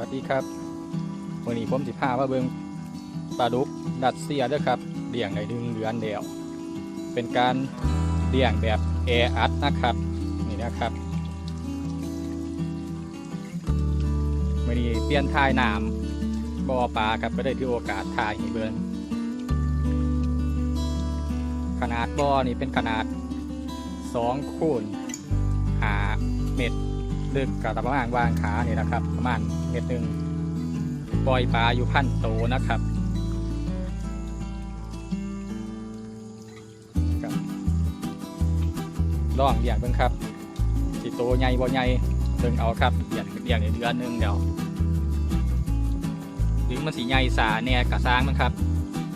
วัสดีครับวันนี้ผมสิพามาเบิงปลาดุกดัดเซียด้วยครับเลี้ยงในดึงเดือนเดียว เป็นการเลี้ยงแบบแออัดนะครับนี่นะครับวันนี้เปลี่ยนทายน้ำบ่อปลาครับก็ได้ที่โอกาสทายให้เบิงขนาดบ่อนี่เป็นขนาด2คูณหาเมตรลึกกับประมาณวางขาเนี่ยนะครับ ประมาณ เมตรหนึ่งปล่อยปลาอยู่พันโตนะครับครับลองอย่างเบิ่งครับสิโตใหญ่บ่ใหญ่เบิ่งเอาครับอย่างอย่างในเดือนหนึงเดี๋ยวถึงมันสีใหญ่สาเนี่ยกระซ้างมันครับ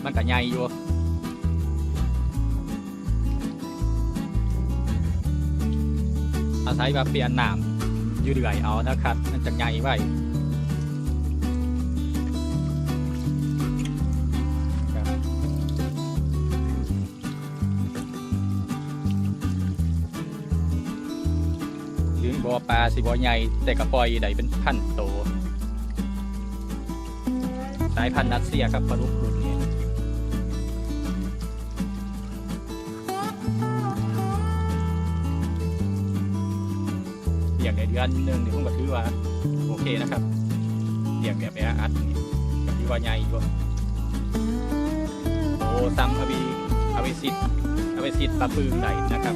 มันก็ใหญ่อยู่อาศัยว่าเปลี่ยนน้ำยู่เรื่อยเอานะครับ มันจะใหญ่ไว้ บ่อปลาสิบ่อใหญ่แต่กระปล่อยได้เป็นพันโตสายพันธุ์รัสเซียครับปลาลูกรุ่นนี้เลี้ยงในเดือนหนึ่งนี่ผมก็ถือว่าโอเคนะครับเลี้ยงแบบแออัดนี่ก็ถือว่าใหญ่อยู่โอ้ซัมอวีอเวซิตอเวซิตปลาปืนไหลนะครับ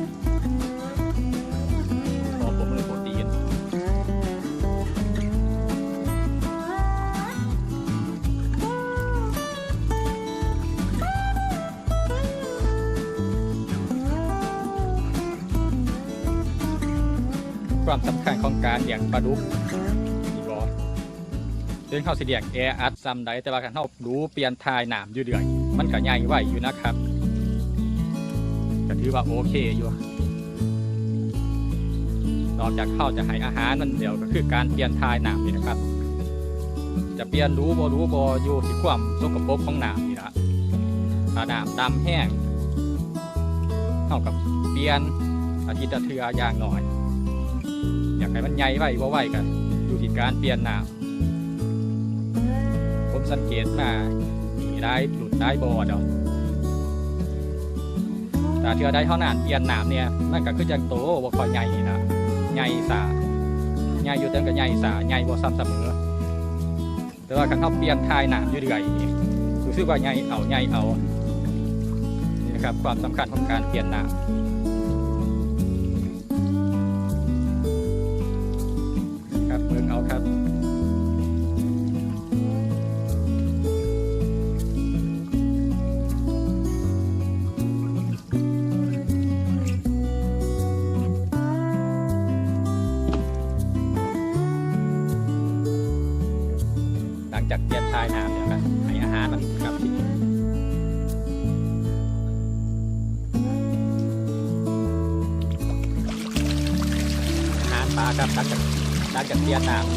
ความสำคัญของการเลี้ยงปลาดุกนี่บอเรื่องเขาสิเลี้ยงแออัดซ้ำใดแต่ว่าการเขาดูเปลี่ยนทายหนามอยู่เดือยมันก็ใหญ่ไหวอยู่นะครับก็ถือว่าโอเคอยู่นอกจากเข้าจะให้อาหารมันเดียวก็คือการเปลี่ยนทายหนามนี่นะครับ จะเปลี่ยนรู้บ่รู้บ่อยู่ที่ความสกปรกของหนามนี่ละถ้าหนามดำแห้งเท่ากับเปลี่ยนอาทิตย์เทืออย่างหน่อย ให้มันใหญ่ไว้บ่ไหวกันอยู่ที่การเปลี่ยนน้ำผมสังเกตมามีได้หลุดได้บ่อดอกแต่เทือได้เท่านั้นเปลี่ยนน้ำเนี่ยมันก็คือจังโตบ่ค่อยใหญ่นะใหญ่สาใหญ่อยู่เต็มกับใหญ่สาใหญ่บ่ซ้ำเสมอ แต่ว่าคันเขาเปลี่ยนทายน้ำอยู่เรื่อยนี่รู้สึกว่าใหญ่เอาใหญ่เอานี่นะครับความสำคัญของการเปลี่ยนน้ำ ครับเบิ่งเอาครับหลังจากเปลี่ยนทายน้ำเนี่ยครับให้อาหารมันกลับอาหารปลาครับหลังจาก หลังจากเปลี่ยนน้ำ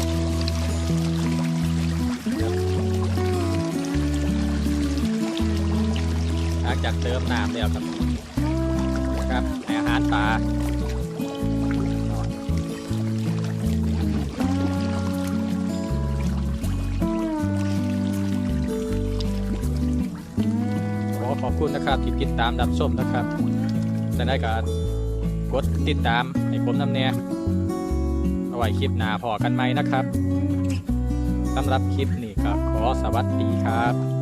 หลังจากเติมน้ำแล้วครับนะครับให้อาหารปลาขอขอบคุณนะครับที่ติดตามรับชมนะครับจะได้การกดติดตามให้ผมนำแน่เอาไว้คลิปหน้าพอกันไหมนะครับสำหรับคลิปนี้ก็ขอสวัสดีครับ